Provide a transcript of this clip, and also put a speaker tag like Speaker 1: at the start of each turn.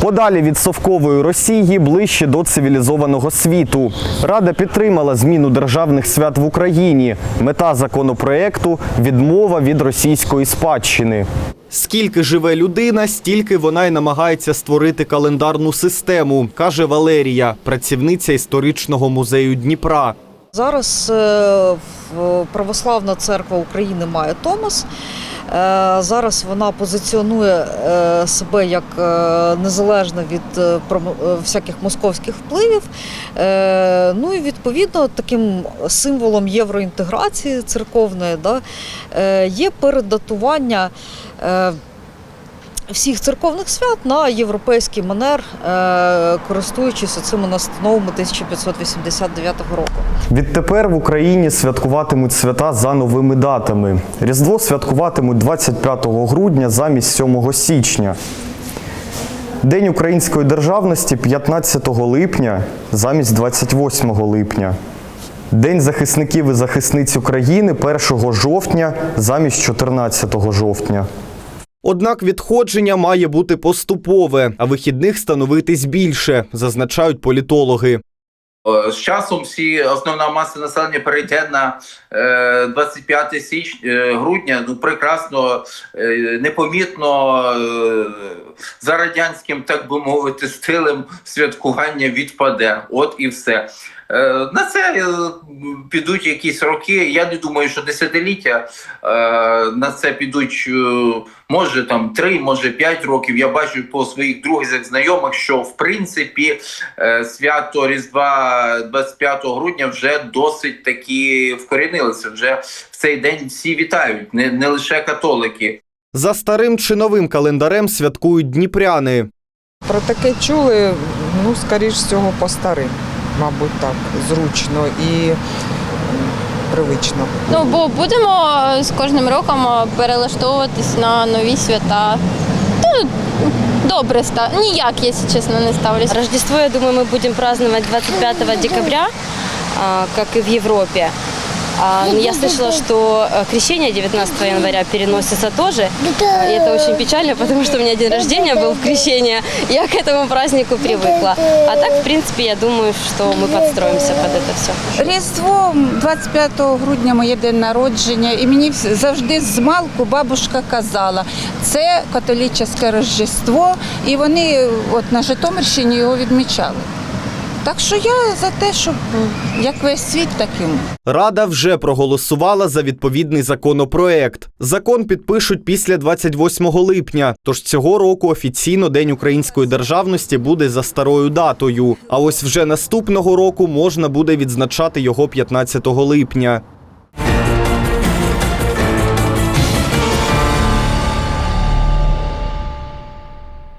Speaker 1: Подалі від совкової Росії ближче до цивілізованого світу. Рада підтримала зміну державних свят в Україні. Мета законопроекту відмова від російської спадщини. Скільки живе людина, стільки вона й намагається створити календарну систему, каже Валерія, працівниця історичного музею Дніпра.
Speaker 2: Зараз е, Православна церква України має Томос. Е, Зараз вона позиціонує е, себе як е, незалежна від всяких московських впливів. Ну і відповідно таким символом євроінтеграції церковної да, є передатування. Всіх церковних свят на європейський манер, е, користуючись цими настановами 1589 року.
Speaker 1: Відтепер в Україні святкуватимуть свята за новими датами. Різдво святкуватимуть 25 грудня замість 7 січня. День української державності 15 липня замість 28 липня. День захисників і захисниць України 1 жовтня замість 14 жовтня. Однак відходження має бути поступове, а вихідних становитись більше, зазначають політологи.
Speaker 3: Е, З часом всі основна маса населення перейде на е, 25 січ е, грудня. Ну прекрасно, е, непомітно е, за радянським, так би мовити, стилем святкування відпаде. От і все. Е, На це е, підуть якісь роки. Я не думаю, що десятиліття е, на це підуть. Може там три, може п'ять років. Я бачу по своїх друзях, знайомих, що в принципі свято Різдва 25 грудня вже досить таки вкорінилося. Вже в цей день всі вітають, не, не лише католики.
Speaker 1: За старим чи новим календарем святкують дніпряни.
Speaker 4: Про таке чули, ну, скоріш всього, по старим, мабуть, так, зручно і привично.
Speaker 5: Ну бо будемо е, з кожним роком е, перелаштовуватись на нові свята. Ну, добре ста. Ніяк, якщо чесно, не ставлюсь.
Speaker 6: Рождество, я думаю, мы будем праздновать 25 декабря, як как и в Европе. А, но Я слышала, что э, крещение 19 января переносится тоже. А, И это очень печально, потому что у меня день рождения был в крещение. Я к этому празднику привыкла. А так, в принципе, я думаю, что мы подстроимся под это все.
Speaker 7: Різдво 25 грудня моє день народження, і мені вс- завжди з малку бабушка казала, це католічне Рождество, і вони от на Житомирщині його відмічали. Так що я за те, щоб е, як весь світ таким.
Speaker 1: Рада вже проголосувала за відповідний законопроект. Закон підпишуть після 28 липня. Тож цього року офіційно День української державності буде за старою датою. А ось вже наступного року можна буде відзначати його 15 липня.